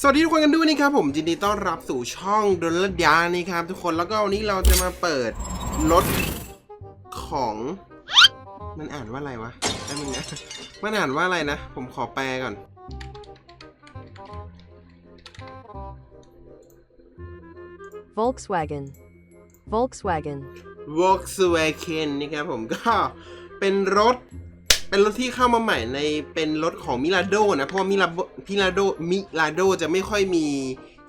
สวัสดีทุกคนกันด้วยนะครับผมยินดีต้อนรับสู่ช่องดลยานี่ครับ ทุกคนแล้วก็วันนี้เราจะมาเปิดรถของ มันอ่านว่าอะไรวะแป๊บนึงนะมันอ่านว่าอะไรนะ ผมขอแปลก่อน Volkswagen. Volkswagen. Volkswagen นี่ครับผมก็เป็นรถ เป็นรถที่เข้ามาใหม่ในเป็นรถของมิลาโดนะ เพราะว่ามิลาพิลาโดมิลาโดจะไม่ค่อยมี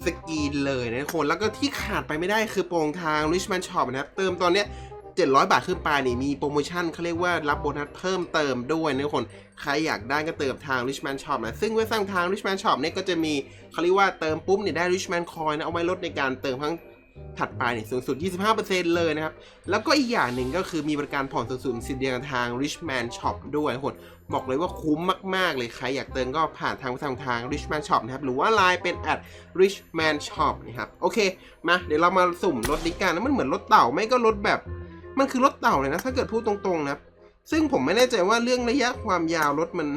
สกรีนเลยนะทุกคน แล้วก็ที่ขาดไปไม่ได้คือโปรงทาง Richman Shop นะครับ เติมตอนเนี้ย700 บาทขึ้นไปนี่มีโปรโมชั่นเขาเรียกว่ารับโบนัสเพิ่มเติมด้วยนะทุกคน ใครอยากได้ก็เติมทาง Richman Shop นะ ซึ่งเว็บสร้างทาง Richman Shop เนี่ยก็จะมีเขาเรียกว่าเติมปุ๊บเนี่ยได้ Richman Coin นะเอาไว้ลดในการเติมทั้ง ถัดไปเนี่ยสูงสุด 25%เลยนะครับ แล้วก็อีกอย่างหนึ่งก็คือมีบริการผ่อนสูงสุดสิบเดือนทาง Richman Shop ด้วยคนบอกเลยว่าคุ้มมาก ๆ เลยใครอยากเติมก็ผ่านทางทางทาง Richman Shop นะครับ หรือว่าไลน์เป็น at Richman Shop นะครับ โอเค มา เดี๋ยวเรามาสุ่มรถนี้กันนะมันเหมือนรถเต่าไม่ก็รถแบบ มันคือรถเต่าเลยนะ ถ้าเกิดพูดตรงๆนะซึ่งผมไม่แน่ใจว่าเรื่องระยะความยาวรถมัน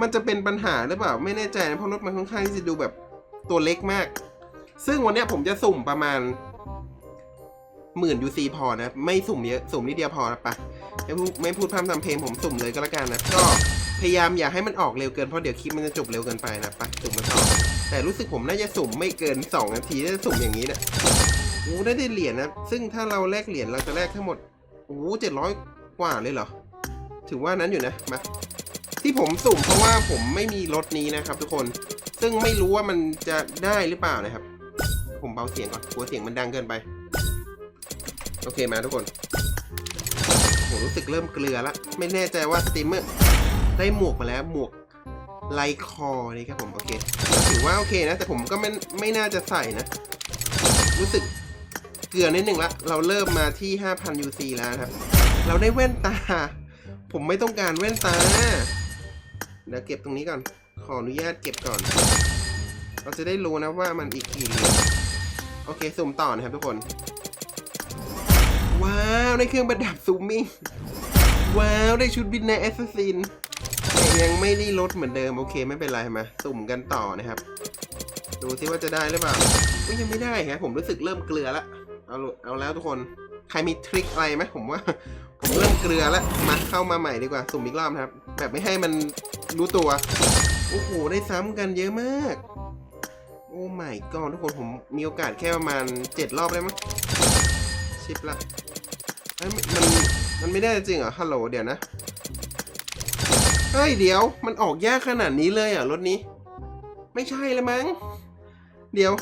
มันจะเป็นปัญหาหรือเปล่าไม่แน่ใจนะเพราะรถมันค่อนข้างที่จะดูแบบตัวเล็กมาก ซึ่งวันเนี้ยผมจะสุ่มประมาณหมื่นยูซีพอนะ ไม่สุ่มเยอะสุ่มนิดเดียวพอนะปะไม่พูดไม่พูดพร่ำทำเพลงผมสุ่มเลยก็แล้วกันนะก็พยายามอย่าให้มันออกเร็วเกินเพราะเดี๋ยวคลิปมันจะจบเร็วเกินไปนะไปสุ่มมาต่อแต่รู้สึกผมน่าจะสุ่มไม่เกิน2นาทีน่าจะสุ่มอย่างนี้เนะโอ้ได้ได้เหรียญนะ ซึ่งถ้าเราแลกเหรียญเราจะแลกทั้งหมดโอ้เจ็ดร้อยกว่าเลยเหรอ ถือว่านั้นอยู่นะมาที่ผมสุ่มเพราะว่าผมไม่มีรถนี้นะครับทุกคน ซึ่งไม่รู้ว่ามันจะได้หรือเปล่านะครับ ผมเบาเสียงก่อนกลัวเสียงมันดังเกินไป โอเคมาทุกคนผมรู้สึกเริ่มเกลือละ ไม่แน่ใจว่าสตรีมเมอร์ได้หมวกมาแล้วหมวกไลคอนี่ครับผมโอเคถือว่าโอเคนะ แต่ผมก็ไม่ไม่น่าจะใส่นะ รู้สึกเกลือนิดหนึ่งละ เราเริ่มมาที่ 5,000 UC แล้วครับ เราได้แว่นตา ผมไม่ต้องการแว่นตาเดี๋ยวเก็บตรงนี้ก่อน ขออนุญาตเก็บก่อน เราจะได้รู้นะว่ามันอีกกี่เหรียญ โอเคสุ่มต่อนะครับทุกคน ว้าวได้เครื่องประดับซูมมิ่งว้าวได้ชุดบินในแอสซัสซินแต่ยังไม่ได้ลดเหมือนเดิม โอเคไม่เป็นไรมาสุ่มกันต่อนะครับ ดูซิว่าจะได้หรือเปล่าก็ยังไม่ได้ครับผมรู้สึกเริ่มเกลือละเอาเอาแล้วทุกคนใครมีทริคอะไรไหมผมว่า ผมเริ่มเกลือแล้วมาเข้ามาใหม่ดีกว่า สุ่มอีกรอบครับ แบบไม่ให้มันรู้ตัว โอ้โห ได้ซ้ำกันเยอะมาก โอ้ไม่ก็ทุกคนผมมีโอกาสแค่ประมาณเจ็ดรอบได้มั้งชิปละเอ้ยมันมันไม่ได้จริงเหรอฮัลโหลเดี๋ยวนะเฮ้ยเดี๋ยวมันออกยากขนาดนี้เลยเหรอะรถนี้ ไม่ใช่ละมั้ง เดี๋ยว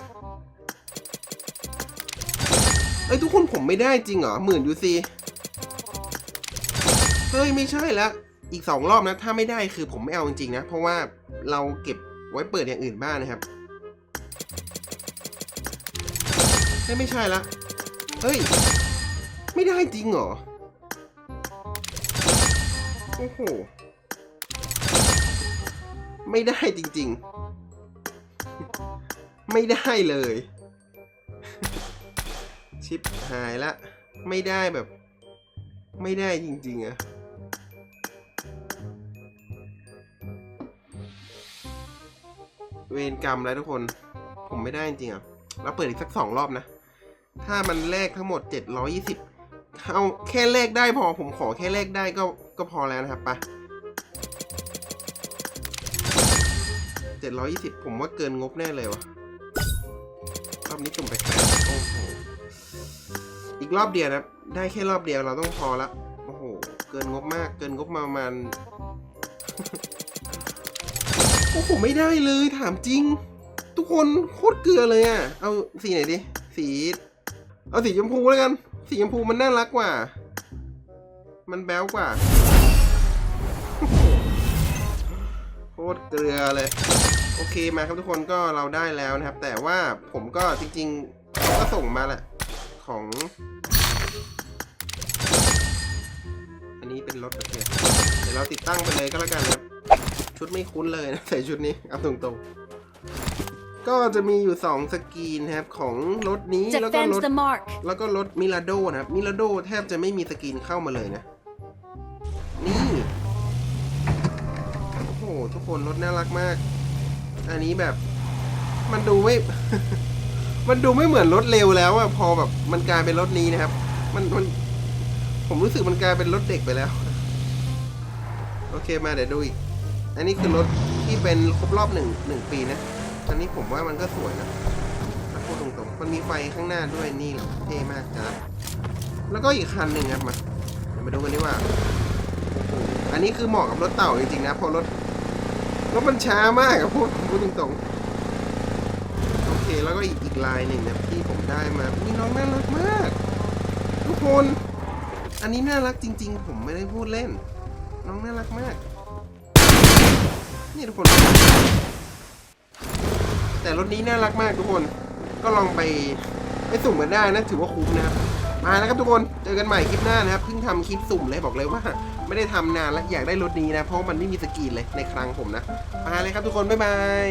เอ้ยทุกคนผมไม่ได้จริงเหรอหมื่นยูซีเฮ้ยไม่ใช่ละอีกสองรอบนะถ้าไม่ได้คือผมไม่เอาจริงๆนะ เพราะว่าเราเก็บไว้เปิดอย่างอื่นบ้างนะครับ ไม่ใช่ละ เฮ้ย ไม่ได้จริงเหรอ โอ้โห ไม่ได้จริง ๆ ไม่ได้เลย ชิปหายละ ไม่ได้แบบ ไม่ได้จริง ๆอะเวรกรรมแล้วทุกคน ผมไม่ได้จริงอะเราเปิดอีกสักสองรอบนะ ถ้ามันแลกทั้งหมด 720 เอาแค่แลกได้พอผมขอแค่แลกได้ก็ก็พอแล้วนะครับไป720 ผมว่าเกินงบแน่เลยวะรอบนี้สุ่มแปลกๆโอ้โหอีกรอบเดียวนะได้แค่รอบเดียวเราต้องพอละโอ้โหเกินงบมากเกินงบมาประมาณโอ้โหไม่ได้เลยถามจริง ทุกคนโคตรเกลือเลยอะ เอาสีไหนดีสี เอาสีชมพูแล้วกัน สีชมพูมันน่ารักกว่า มันแบ๊วกว่า โคตรเกลือเลย โอเคมาครับทุกคนก็เราได้แล้วนะครับ แต่ว่าผมก็จริงๆก็ส่งมาแหละ ของ อันนี้เป็นรถโอเคเดี๋ยวเราติดตั้งไปเลยก็แล้วกันครับ ชุดไม่คุ้นเลยนะใส่ชุดนี้เอาตรงๆ ก็จะมีอยู่ 2 สกรีนนะครับของรถนี้แล้วก็ร Defends ถ the mark. แล้วก็รถมิลาโดนะครับมิลาโดแทบจะไม่มีสกรีนเข้ามาเลยนะ นี่โอ้โหทุกคนรถน่ารักมาก อันนี้แบบมันดูไม่ มันดูไม่เหมือนรถเร็วแล้วอะพอแบบมันกลายเป็นรถนี้นะครับ มันมันผมรู้สึกมันกลายเป็นรถเด็กไปแล้ว โอเคมาเดี๋ยวดูอีก อันนี้คือรถที่เป็นครบรอบหนึ่งหนึ่งปีนะอันนี้ ผมว่ามันก็สวยนะถ้าพูดตรงๆมันมีไฟข้างหน้าด้วยนี่แหละเท่มากครับแล้วก็อีกคันหนึ่งครับมาเดี๋ยวมาดูกันดีกว่า อันนี้คือเหมาะกับรถเต่าจริงๆนะเพราะรถรถมันช้ามากอะพูดพูดตรงๆ โอเคแล้วก็อีกอีกลายหนึ่งนะที่ผมได้มานี่น้องน่ารักมาก ทุกคน อันนี้น่ารักจริง ๆ ผมไม่ได้พูดเล่น น้องน่ารักมาก นี่ทุกคน แต่รถนี้น่ารักมากทุกคน ก็ลองไปไปสุ่มกันได้นะถือว่าคุ้มนะครับ มาแล้วครับทุกคน เจอกันใหม่คลิปหน้านะครับ เพิ่งทำคลิปสุ่มเลยบอกเลยว่า ไม่ได้ทำนานแล้วอยากได้รถนี้นะ เพราะมันไม่มีสกรีนเลยในครั้งผมนะ มาเลยครับทุกคน บ๊ายบาย